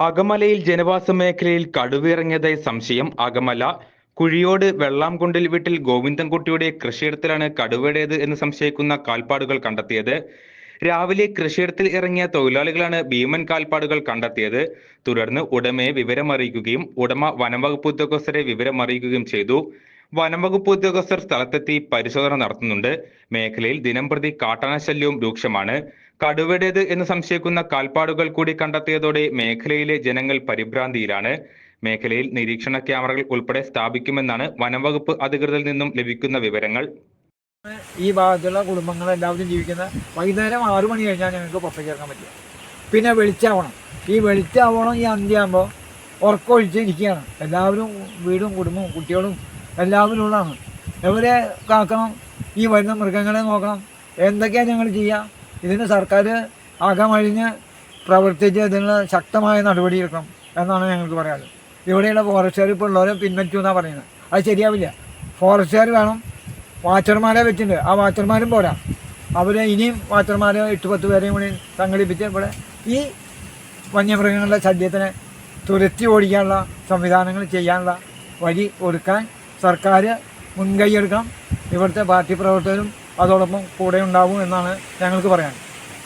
അകമലയിൽ ജനവാസ മേഖലയിൽ കടുവയിറങ്ങിയതായി സംശയം. അകമല കുഴിയോട് വെള്ളാംകുണ്ടിൽ വീട്ടിൽ ഗോവിന്ദൻകുട്ടിയുടെ കൃഷിയിടത്തിലാണ് കടുവയുടേത് എന്ന് സംശയിക്കുന്ന കാൽപ്പാടുകൾ കണ്ടെത്തിയത്. രാവിലെ കൃഷിയിടത്തിൽ ഇറങ്ങിയ തൊഴിലാളികളാണ് ഭീമൻ കാൽപ്പാടുകൾ കണ്ടെത്തിയത്. തുടർന്ന് ഉടമയെ വിവരമറിയിക്കുകയും ഉടമ വനംവകുപ്പ് ഉദ്യോഗസ്ഥരെ വിവരമറിയിക്കുകയും ചെയ്തു. വനംവകുപ്പ് ഉദ്യോഗസ്ഥർ സ്ഥലത്തെത്തി പരിശോധന നടത്തുന്നുണ്ട്. മേഖലയിൽ ദിനംപ്രതി കാട്ടാന ശല്യവും രൂക്ഷമാണ്. കടുവയുടേത് എന്ന് സംശയിക്കുന്ന കാൽപ്പാടുകൾ കൂടി കണ്ടെത്തിയതോടെ മേഖലയിലെ ജനങ്ങൾ പരിഭ്രാന്തിയിലാണ്. മേഖലയിൽ നിരീക്ഷണ ക്യാമറകൾ ഉൾപ്പെടെ സ്ഥാപിക്കുമെന്നാണ് വനംവകുപ്പ് അധികൃതരിൽ നിന്നും ലഭിക്കുന്ന വിവരങ്ങൾ. ഈ ഭാഗത്തുള്ള കുടുംബങ്ങൾ എല്ലാവരും ജീവിക്കുന്ന വൈകുന്നേരം ആറു മണി കഴിഞ്ഞാൽ ഞങ്ങൾക്ക് പുറത്തേക്ക് ഇറങ്ങാൻ പറ്റില്ല. പിന്നെ വെളിച്ചാവണം. ഈ വെളിച്ചാവണം ഈ അന്ത്യാകുമ്പോൾ ഉറക്കമൊഴിച്ച് ഇരിക്കുകയാണ്. എല്ലാവരും വീടും കുടുംബവും കുട്ടികളും എല്ലാവരും ഉള്ളതാണ് എവരെ കാക്കണം? ഈ വരുന്ന മൃഗങ്ങളെ നോക്കണം. എന്തൊക്കെയാണ് ഞങ്ങൾ ചെയ്യുക ഇതിന് സർക്കാർ അകമഴിഞ്ഞ് പ്രവർത്തിച്ച് ഇതിനുള്ള ശക്തമായ നടപടി എടുക്കണം എന്നാണ് ഞങ്ങൾക്ക് പറയാനുള്ളത്. ഇവിടെയുള്ള ഫോറസ്റ്റുകാർ ഇപ്പോൾ ഉള്ളവരെ പിൻവലിച്ചു എന്നാണ് പറയുന്നത്. അത് ശരിയാവില്ല. ഫോറസ്റ്റുകാർ വേണം. വാച്ചർമാരെ വെച്ചിട്ടുണ്ട് ആ വാച്ചർമാരും പോരാ. അവരെ ഇനിയും വാച്ചർമാരെ എട്ട് പത്ത് പേരെയും കൂടി സംഘടിപ്പിച്ച് ഇവിടെ ഈ വന്യമൃഗങ്ങളുടെ ശല്യത്തിനെ തുരത്തി ഓടിക്കാനുള്ള സംവിധാനങ്ങൾ ചെയ്യാനുള്ള വഴി ഒരുക്കാൻ സർക്കാർ മുൻകൈ എടുക്കണം ഇവിടുത്തെ പാർട്ടി പ്രവർത്തകരും അതോടൊപ്പം കൂടെ ഉണ്ടാവും എന്നാണ് ഞങ്ങൾക്ക് പറയാൻ